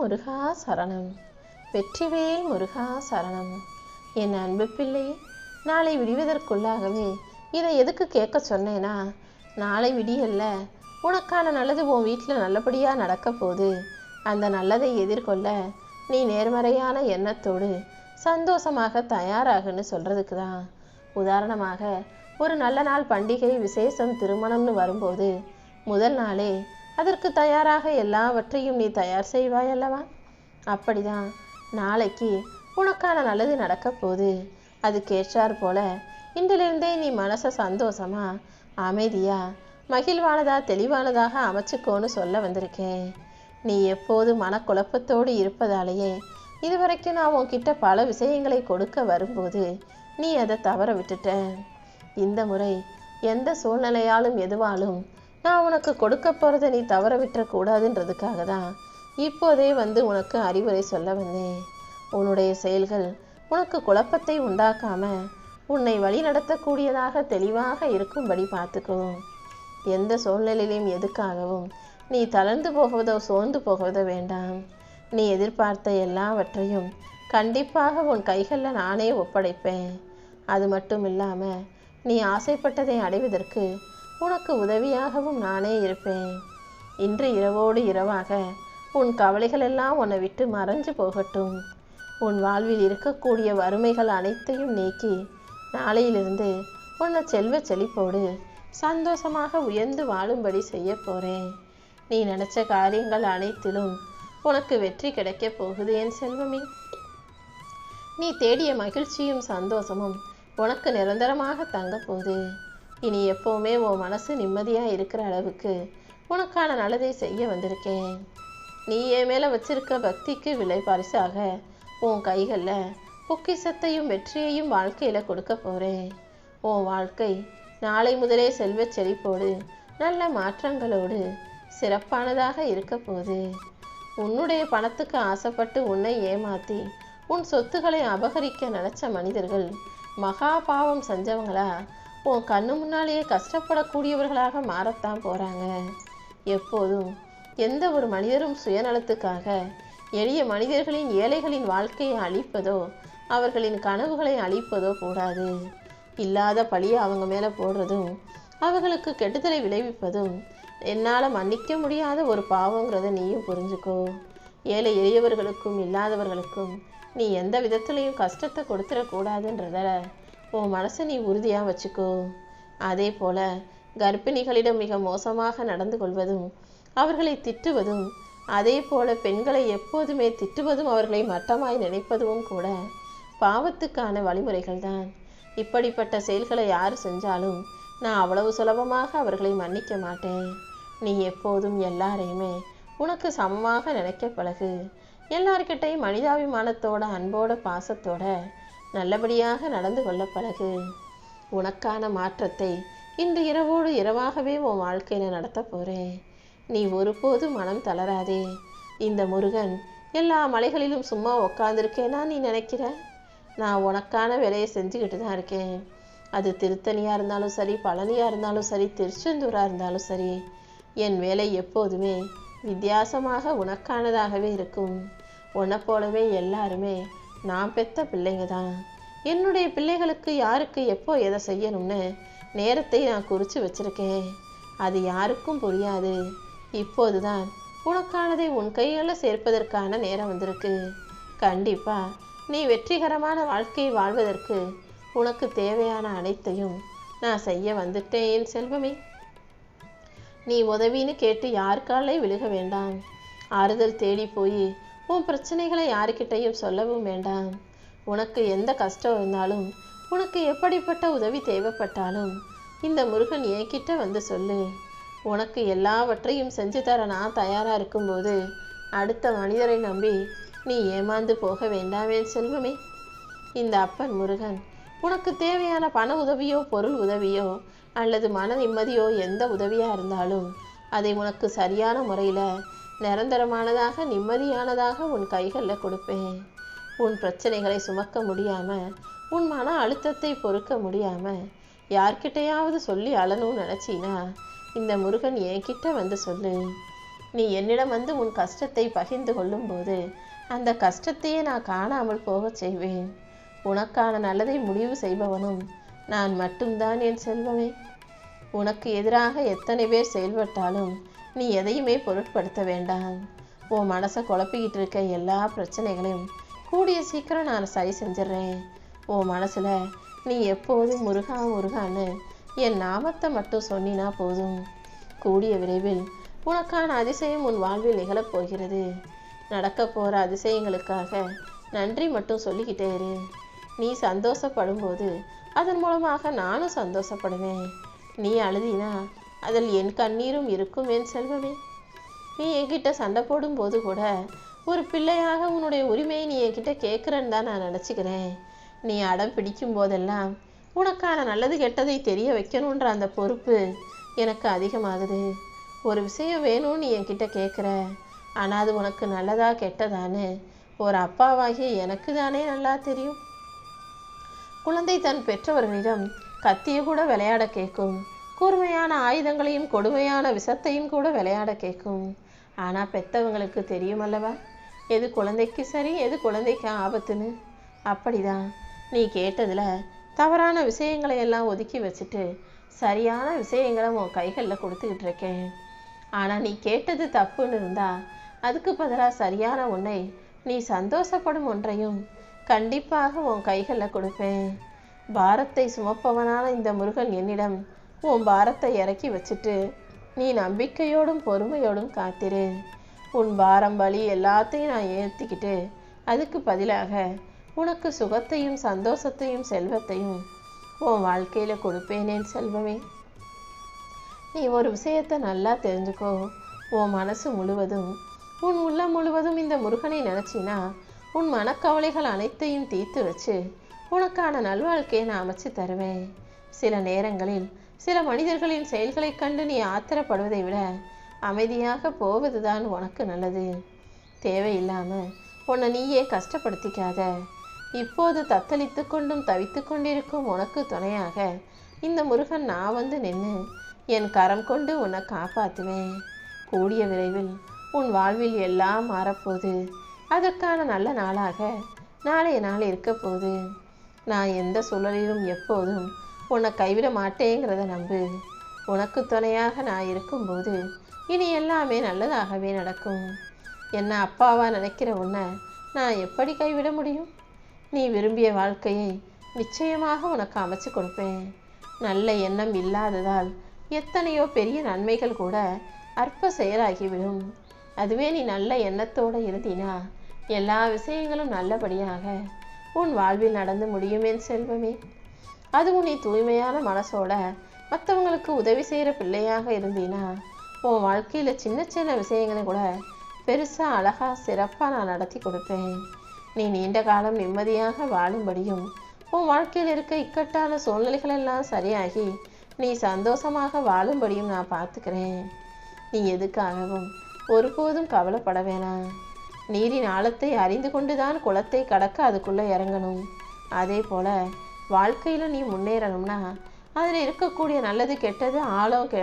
முருகா சரணம். வெற்றிவேல் முருகா சரணம். என் அன்பு பிள்ளை நாளை விடுவதற்குள்ளாகவே இதை எதுக்கு கேட்க சொன்னேனா? நாளை விடியல்ல உனக்கான நல்லது உன் வீட்டில் நல்லபடியாக நடக்க போகுது. அந்த நல்லதை எதிர்கொள்ள நீ நேர்மறையான எண்ணத்தோடு சந்தோஷமாக தயாராகுன்னு சொல்கிறதுக்கு தான். உதாரணமாக ஒரு நல்ல நாள் பண்டிகை விசேஷம் திருமணம்னு வரும்போது முதல் நாளே அதற்கு தயாராக எல்லாவற்றையும் நீ தயார் செய்வாய் அல்லவா அப்படிதான். நாளைக்கு உனக்கான நல்லது நடக்கப் போகுது. அதுக்கேற்றார் போல இன்றிலிருந்தே நீ மனசை சந்தோஷமா அமைதியா மகிழ்வானதா தெளிவானதாக அமைச்சுக்கோன்னு சொல்ல வந்திருக்கேன். நீ எப்போது மனக்குழப்பத்தோடு இருப்பதாலேயே இதுவரைக்கும் நான் உன்கிட்ட பல விஷயங்களை கொடுக்க வரும்போது நீ அதை தவற விட்டுட்ட. இந்த முறை எந்த சூழ்நிலையாலும் எதுவாலும் நான் உனக்கு கொடுக்க போகிறத நீ தவற விட்டுறக்கூடாதுன்றதுக்காக தான் இப்போதே வந்து உனக்கு அறிவுரை சொல்ல வந்தேன். உன்னுடைய செயல்கள் உனக்கு குழப்பத்தை உண்டாக்காம உன்னை வழிநடத்தக்கூடியதாக தெளிவாக இருக்கும்படி பார்த்துக்கோ. எந்த சூழ்நிலையிலும் எதுக்காகவும் நீ தளர்ந்து போகுவதோ சோர்ந்து போகவதோ வேண்டாம். நீ எதிர்பார்த்த எல்லாவற்றையும் கண்டிப்பாக உன் கைகளில் நானே ஒப்படைப்பேன். அது மட்டும் இல்லாமல் நீ ஆசைப்பட்டதை அடைவதற்கு உனக்கு உதவியாகவும் நானே இருப்பேன். இன்று இரவோடு இரவாக உன் கவலைகள் எல்லாம் உன்னை விட்டு மறைஞ்சு போகட்டும். உன் வாழ்வில் இருக்கக்கூடிய வறுமைகள் அனைத்தையும் நீக்கி நாளையிலிருந்து உன்னை செல்வ செழிப்போடு சந்தோஷமாக உயர்ந்து வாழும்படி செய்ய போறேன். நீ நினைச்ச காரியங்கள் அனைத்திலும் உனக்கு வெற்றி கிடைக்கப் போகுது என் செல்வமே. நீ தேடிய மகிழ்ச்சியும் சந்தோஷமும் உனக்கு நிரந்தரமாக தங்க போகுது. இனி எப்போவுமே உன் மனசு நிம்மதியாக இருக்கிற அளவுக்கு உனக்கான நல்லதை செய்ய வந்திருக்கேன். நீ என் மேலே வச்சிருக்க பக்திக்கு விலை பரிசாக உன் கைகளில் பொக்கிசத்தையும் வெற்றியையும் வாழ்க்கையில் கொடுக்க போறேன். உன் வாழ்க்கை நாளை முதலே செல்வ செழிப்போடு நல்ல மாற்றங்களோடு சிறப்பானதாக இருக்க போகுது. உன்னுடைய பணத்துக்கு ஆசைப்பட்டு உன்னை ஏமாத்தி உன் சொத்துக்களை அபகரிக்க நினச்ச மனிதர்கள் மகா பாவம் செஞ்சவங்களா? உன் கண்ணு முன்னாலேயே கஷ்டப்படக்கூடியவர்களாக மாறத்தான் போகிறாங்க எப்போதும் எந்த ஒரு மனிதரும் சுயநலத்துக்காக எளிய மனிதர்களின் ஏழைகளின் வாழ்க்கையை அழிப்பதோ அவர்களின் கனவுகளை அழிப்பதோ கூடாது. இல்லாத பழியை அவங்க மேலே போடுறதும் அவர்களுக்கு கெடுதலை விளைவிப்பதும் என்னால் மன்னிக்க முடியாத ஒரு பாவங்கிறத நீயும் புரிஞ்சுக்கோ. ஏழை எளியவர்களுக்கும் இல்லாதவர்களுக்கும் நீ எந்த விதத்துலையும் கஷ்டத்தை கொடுத்துடக்கூடாதுன்றத உன் மனசை நீ உறுதியாக வச்சுக்கோ. அதே போல கர்ப்பிணிகளிடம் மிக மோசமாக நடந்து கொள்வதும் அவர்களை திட்டுவதும் அதே போல பெண்களை எப்போதுமே திட்டுவதும் அவர்களை மட்டமாய் நினைப்பதும் கூட பாவத்துக்கான வழிமுறைகள் தான் இப்படிப்பட்ட செயல்களை யார் செஞ்சாலும் நான் அவ்வளவு சுலபமாக அவர்களை மன்னிக்க மாட்டேன். நீ எப்போதும் எல்லாரையுமே உனக்கு சமமாக நினைக்க பழகு. எல்லார்கிட்டையும் மனிதாபிமானத்தோட அன்போட பாசத்தோட நல்லபடியாக நடந்து கொள்ள பழகு. உனக்கான மாற்றத்தை இன்று இரவோடு இரவாகவே உன் வாழ்க்கையில நடத்த போறேன். நீ ஒருபோதும் மனம் தளராதே. இந்த முருகன் எல்லா மலைகளிலும் சும்மா உக்காந்துருக்கேனா நீ நினைக்கிற? நான் உனக்கான வேலையை செஞ்சுக்கிட்டு தான் இருக்கேன். அது திருத்தணியாக இருந்தாலும் சரி பழனியாக இருந்தாலும் சரி திருச்செந்தூராக இருந்தாலும் சரி என் வேலை எப்போதுமே வித்தியாசமாக உனக்கானதாகவே இருக்கும். உன்னை போலவே எல்லாருமே நான் பெத்த பிள்ளைங்க தான். என்னுடைய பிள்ளைகளுக்கு யாருக்கு எப்போ எதை செய்யணும்னு நேரத்தை நான் குறித்து வச்சிருக்கேன். அது யாருக்கும் புரியாது. இப்போதுதான் உனக்கானதை உன் கையில் சேர்ப்பதற்கான நேரம் வந்திருக்கு. கண்டிப்பாக நீ வெற்றிகரமான வாழ்க்கையை வாழ்வதற்கு உனக்கு தேவையான அனைத்தையும் நான் செய்ய வந்துட்டேன் செல்வமே. நீ உதவின்னு கேட்டு யாருக்காலே விழுக வேண்டாம். ஆறுதல் தேடி போய் உன் பிரச்சனைகளை யாருக்கிட்டையும் சொல்லவும் வேண்டாம். உனக்கு எந்த கஷ்டம் இருந்தாலும் உனக்கு எப்படிப்பட்ட உதவி தேவைப்பட்டாலும் இந்த முருகன் என்கிட்ட வந்து சொல்லு. உனக்கு எல்லாவற்றையும் செஞ்சு தர நான் தயாராக இருக்கும்போது அடுத்த மனிதரை நம்பி நீ ஏமாந்து போக வேண்டாமே செல்வமே. இந்த அப்பன் முருகன் உனக்கு தேவையான பண உதவியோ பொருள் உதவியோ அல்லது மன நிம்மதியோ எந்த உதவியாக இருந்தாலும் அதை உனக்கு சரியான முறையில் நிரந்தரமானதாக நிம்மதியானதாக உன் கைகளில் கொடுப்பேன். உன் பிரச்சனைகளை சுமக்க முடியாமல் உன் மன அழுத்தத்தை பொறுக்க முடியாமல் யார்கிட்டையாவது சொல்லி அழணும்னு நினச்சினா இந்த முருகன் என்கிட்ட வந்து சொல்லு. நீ என்னிடம் வந்து உன் கஷ்டத்தை பகிர்ந்து கொள்ளும்போது அந்த கஷ்டத்தையே நான் காணாமல் போகச் செய்வேன். உனக்கான நல்லதை முடிவு செய்பவனும் நான் மட்டும்தான் என் செல்வமே. உனக்கு எதிராக எத்தனை பேர் செயல்பட்டாலும் நீ எதையுமே பொருட்படுத்த வேண்டாம். உன் மனசை குழப்பிக்கிட்டு இருக்க எல்லா பிரச்சனைகளையும் கூடிய சீக்கிரம் நான் சரி செஞ்சிடுறேன். உன் மனசில் நீ எப்போதும் முருகா முருகான்னு என் நாமத்தை மட்டும் சொன்னினா போதும். கூடிய விரைவில் உனக்கான அதிசயம் உன் வாழ்வில் நிகழப் போகிறது. நடக்க போகிற அதிசயங்களுக்காக நன்றி மட்டும் சொல்லிக்கிட்டே இரு. நீ சந்தோஷப்படும்போது அதன் மூலமாக நானும் சந்தோஷப்படுவேன். நீ அழுதினா அதில் என் கண்ணீரும் இருக்கும் என் செல்வமே. நீ என்கிட்ட சண்டை போடும்போது கூட ஒரு பிள்ளையாக உன்னுடைய உரிமையை நீ என்கிட்ட கேட்குறன்னு தான் நான் நினச்சிக்கிறேன். நீ அடம் பிடிக்கும் போதெல்லாம் உனக்கான நல்லது கெட்டதை தெரிய வைக்கணுன்ற அந்த பொறுப்பு எனக்கு அதிகமாகுது. ஒரு விஷயம் வேணும்னு நீ என்கிட்ட கேட்குற ஆனால் அது உனக்கு நல்லதா கெட்டதான்னு ஒரு அப்பாவாகிய எனக்கு தானே நல்லா தெரியும். குழந்தை தன் பெற்றவர்களிடம் கத்தியை கூட விளையாட கேட்கும். கூர்மையான ஆயுதங்களையும் கொடுமையான விஷத்தையும் கூட விளையாட கேட்கும். ஆனால் பெத்தவங்களுக்கு தெரியும் அல்லவா? எது குழந்தைக்கு சரி எது குழந்தைக்கு ஆபத்துன்னு? அப்படிதான். நீ கேட்டதில் தவறான விஷயங்களை எல்லாம் ஒதுக்கி வச்சுட்டு சரியான விஷயங்களை உன் கைகளில் கொடுத்துக்கிட்டு இருக்கேன். ஆனால் நீ கேட்டது தப்புன்னு இருந்தா அதுக்கு பதிலாக சரியான ஒன்றை நீ சந்தோஷப்படும் ஒன்றையும் கண்டிப்பாக உன் கைகளில் கொடுப்பேன். பாரத்தை சுமப்பவனான இந்த முருகன் என்னிடம் உன் பாரத்தை இறக்கி வச்சுட்டு நீ நம்பிக்கையோடும் பொறுமையோடும் காத்திரு. உன் பாரம் வழி எல்லாத்தையும் நான் ஏற்றிக்கிட்டு அதுக்கு பதிலாக உனக்கு சுகத்தையும் சந்தோஷத்தையும் செல்வத்தையும் உன் வாழ்க்கையில் கொடுப்பேனேன் செல்வமே. நீ ஒரு விஷயத்தை நல்லா தெரிஞ்சுக்கோ. உன் மனசு முழுவதும் உன் உள்ளம் முழுவதும் இந்த முருகனை நினச்சினா உன் மனக்கவலைகள் அனைத்தையும் தீர்த்து வச்சு உனக்கான நல்வாழ்க்கையை நான் அமைச்சு தருவேன். சில நேரங்களில் சில மனிதர்களின் செயல்களைக் கண்டு நீ ஆத்திரப்படுவதை விட அமைதியாக போவதுதான் உனக்கு நல்லது. தேவையில்லாமல் உன்னை நீயே கஷ்டப்படுத்திக்காத. இப்போது தத்தளித்து கொண்டும் தவித்து கொண்டிருக்கும் உனக்கு துணையாக இந்த முருகன் நான் வந்து நின்று என் கரம் கொண்டு உன்னை காப்பாற்றுவேன் கூடிய விரைவில் உன் வாழ்வில் எல்லாம் மாறப்போகுது. அதற்கான நல்ல நாளாக நாளைய நாள் இருக்க போகுது. நான் எந்த சூழலிலும் எப்போதும் உன்னை கைவிட மாட்டேங்கிறத நம்பு. உனக்கு துணையாக நான் இருக்கும்போது இனி எல்லாமே நல்லதாகவே நடக்கும். என்ன அப்பாவா நினைக்கிற உன்னை நான் எப்படி கைவிட முடியும்? நீ விரும்பிய வாழ்க்கையை நிச்சயமாக உனக்கு அமைச்சு கொடுப்பேன். நல்ல எண்ணம் இல்லாததால் எத்தனையோ பெரிய நன்மைகள் கூட அற்ப செயலாகிவிடும். அதுவே நீ நல்ல எண்ணத்தோடு இருந்தினா எல்லா விஷயங்களும் நல்லபடியாக உன் வாழ்வில் நடந்து முடியுமேன் செல்வமே. அதுவும் நீ தூய்மையான மனசோட மற்றவங்களுக்கு உதவி செய்கிற பிள்ளையாக இருந்தீனா உன் வாழ்க்கையில் சின்ன சின்ன விஷயங்களை கூட பெருசாக அழகாக சிறப்பாக நான் நடத்தி கொடுப்பேன். நீ நீண்ட காலம் நிம்மதியாக வாழும்படியும் உன் வாழ்க்கையில் இருக்க இக்கட்டான சூழ்நிலைகள் எல்லாம் சரியாகி நீ சந்தோஷமாக வாழும்படியும் நான் பார்த்துக்கிறேன். நீ எதுக்காகவும் ஒருபோதும் கவலைப்பட வேணாம். நீரின் ஆழத்தை அறிந்து கொண்டுதான் குளத்தை கடக்க அதுக்குள்ளே இறங்கணும். அதே போல வாழ்க்கையில் நீ முன்னேறணும்னா அதில் இருக்கக்கூடிய நல்லது கெட்டது ஆளோ கெ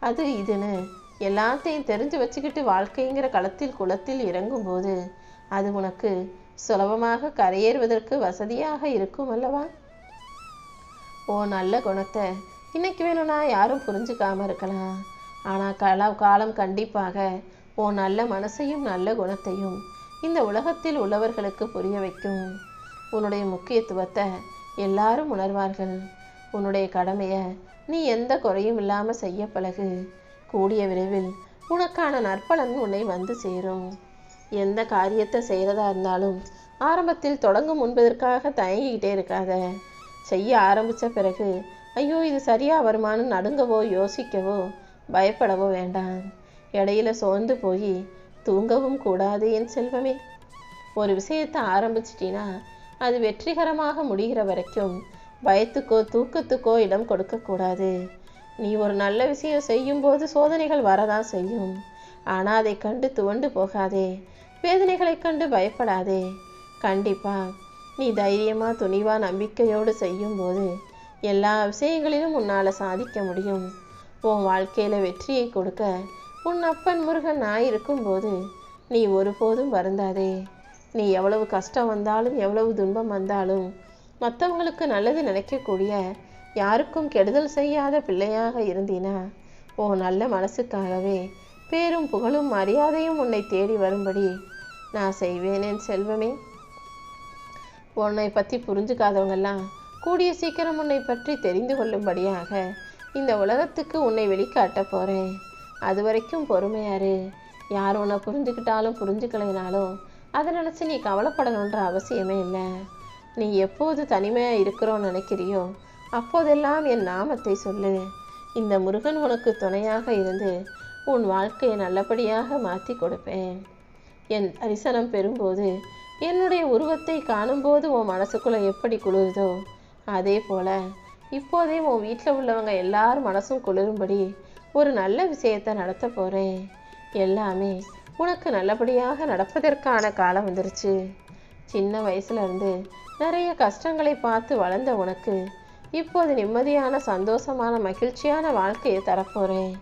அது இதுன்னு எல்லாத்தையும் தெரிஞ்சு வச்சுக்கிட்டு வாழ்க்கைங்கிற களத்தில் குளத்தில் இறங்கும்போது அது உனக்கு சுலபமாக கரையேறுவதற்கு வசதியாக இருக்கும் அல்லவா? ஓ நல்ல குணத்தை. இன்னைக்கு வேணும்னா யாரும் புரிஞ்சுக்காம இருக்கலாம். ஆனால் கல காலம் கண்டிப்பாக ஓ நல்ல மனசையும் நல்ல குணத்தையும் இந்த உலகத்தில் உள்ளவர்களுக்கு புரிய வைக்கும். உன்னுடைய முக்கியத்துவத்தை எல்லாரும் உணர்வார்கள். உன்னுடைய கடமையை நீ எந்த குறையும் இல்லாமல் செய்ய பழகு. கூடிய விரைவில் உனக்கான நற்பலன் உன்னை வந்து சேரும். எந்த காரியத்தை செய்கிறதா இருந்தாலும் ஆரம்பத்தில் தொடங்கும் முன்பதற்காக தயங்கிக்கிட்டே இருக்காத. செய்ய ஆரம்பித்த பிறகு ஐயோ இது சரியாக வருமானு நடுங்கவோ யோசிக்கவோ பயப்படவோ வேண்டாம். இடையில சோர்ந்து போய் தூங்கவும் கூடாது என் செல்வமே. ஒரு விஷயத்தை ஆரம்பிச்சிட்டினா அது வெற்றிகரமாக முடிகிற வரைக்கும் பயத்துக்கோ தூக்கத்துக்கோ இடம் கொடுக்கக்கூடாது. நீ ஒரு நல்ல விஷயம் செய்யும்போது சோதனைகள் வரதான் செய்யும். ஆனால் அதை கண்டு துவண்டு போகாதே. வேதனைகளைக் கண்டு பயப்படாதே. கண்டிப்பா நீ தைரியமா துணிவா நம்பிக்கையோடு செய்யும்போது எல்லா விஷயங்களிலும் உன்னால் சாதிக்க முடியும். உன் வாழ்க்கையில் வெற்றியை கொடுக்க உன் அப்பன் முருகன் நான் இருக்கும்போது நீ ஒருபோதும் வருந்தாதே. நீ எவ்வளவு கஷ்டம் வந்தாலும் எவ்வளவு துன்பம் வந்தாலும் மற்றவங்களுக்கு நல்லது நினைக்கக்கூடிய யாருக்கும் கெடுதல் செய்யாத பிள்ளையாக இருந்தீனா ஓ நல்ல மனசுக்காகவே பேரும் புகழும் மரியாதையும் உன்னை தேடி வரும்படி நான் செய்வேனேன் செல்வமே. உன்னை பற்றி புரிஞ்சுக்காதவங்கெல்லாம் கூடிய சீக்கிரம் உன்னை பற்றி தெரிந்து கொள்ளும்படியாக இந்த உலகத்துக்கு உன்னை வெளிக்காட்ட போகிறேன் அது வரைக்கும் பொறுமையாரு யார் உன்னை புரிஞ்சுக்கிட்டாலும் புரிஞ்சுக்கலைனாலும் அதை நினச்சி நீ கவலைப்படணுன்ற அவசியமே இல்லை. நீ எப்போது தனிமையாக இருக்கிறோன்னு நினைக்கிறியோ அப்போதெல்லாம் என் நாமத்தை சொல்லு. இந்த முருகன் உனக்கு துணையாக இருந்து உன் வாழ்க்கையை நல்லபடியாக மாற்றி கொடுப்பேன். என் தரிசனம் பெறும்போது என்னுடைய உருவத்தை காணும்போது உன் மனசுக்குள்ளே எப்படி குளிருதோ அதே போல் இப்போதே உன் வீட்டில் உள்ளவங்க எல்லார் மனசும் குளிரும்படி ஒரு நல்ல விஷயத்தை நடத்த போகிறேன் எல்லாமே உனக்கு நல்லபடியாக நடப்பதற்கான காலம் வந்துருச்சு. சின்ன வயசுலேருந்து நிறைய கஷ்டங்களை பார்த்து வளர்ந்த உனக்கு இப்போது நிம்மதியான சந்தோஷமான மகிழ்ச்சியான வாழ்க்கையை தரப்போகிறேன்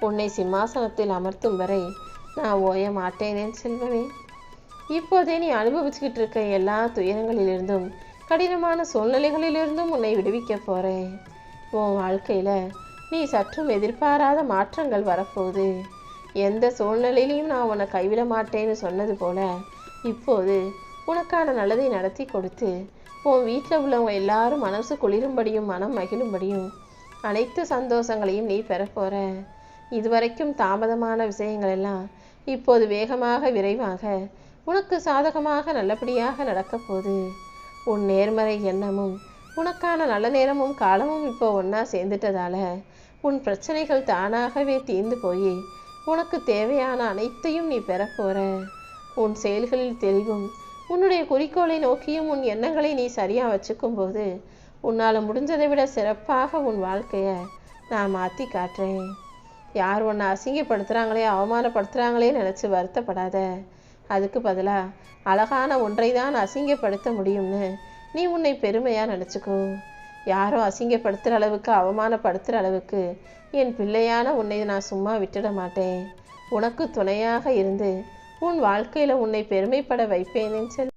உன்னை சிம்மாசனத்தில் அமர்த்தும் வரை நான் ஓய மாட்டேனேன் செல்வமே. இப்போதே நீ அனுபவிச்சுக்கிட்டு இருக்க எல்லா துயரங்களிலிருந்தும் கடினமான சூழ்நிலைகளிலிருந்தும் உன்னை விடுவிக்க போகிறேன் உன் வாழ்க்கையில் நீ சற்றும் எதிர்பாராத மாற்றங்கள் வரப்போகுது. எந்த சூழ்நிலையிலையும் நான் உன்னை கைவிட மாட்டேன்னு சொன்னது போல இப்போது உனக்கான நல்லதை நடத்தி கொடுத்து உன் வீட்டில் உள்ளவங்க எல்லாரும் மனசு குளிரும்படியும் மனம் மகிழும்படியும் அனைத்து சந்தோஷங்களையும் நீ பெறப்போற இதுவரைக்கும் தாமதமான விஷயங்கள் எல்லாம் இப்போது வேகமாக விரைவாக உனக்கு சாதகமாக நல்லபடியாக நடக்கப் போகுது. உன் நேர்மறை எண்ணமும் உனக்கான நல்ல நேரமும் காலமும் இப்போ ஒன்றா சேர்ந்துட்டதால உன் பிரச்சனைகள் தானாகவே தீர்ந்து போய் உனக்கு தேவையான அனைத்தையும் நீ பெறப்போற உன் செயல்களில் தெளிவும் உன்னுடைய குறிக்கோளை நோக்கியும் உன் எண்ணங்களை நீ சரியா வச்சுக்கும் போது உன்னால் முடிஞ்சதை விட சிறப்பாக உன் வாழ்க்கையை நான் மாற்றி காட்டுறேன். யார் உன்னை அசிங்கப்படுத்துகிறாங்களே அவமானப்படுத்துகிறாங்களே நினச்சி வருத்தப்படாத. அதுக்கு பதிலாக அழகான ஒன்றை தான் அசிங்கப்படுத்த முடியும்னு நீ உன்னை பெருமையாக நினச்சிக்கோ. யாரும் அசிங்கப்படுத்துகிற அளவுக்கு அவமானப்படுத்துகிற அளவுக்கு என் பிள்ளையான உன்னை நான் சும்மா விட்டுட மாட்டேன். உனக்கு துணையாக இருந்து உன் வாழ்க்கையில் உன்னை பெருமைப்பட வைப்பேனேன் சொல்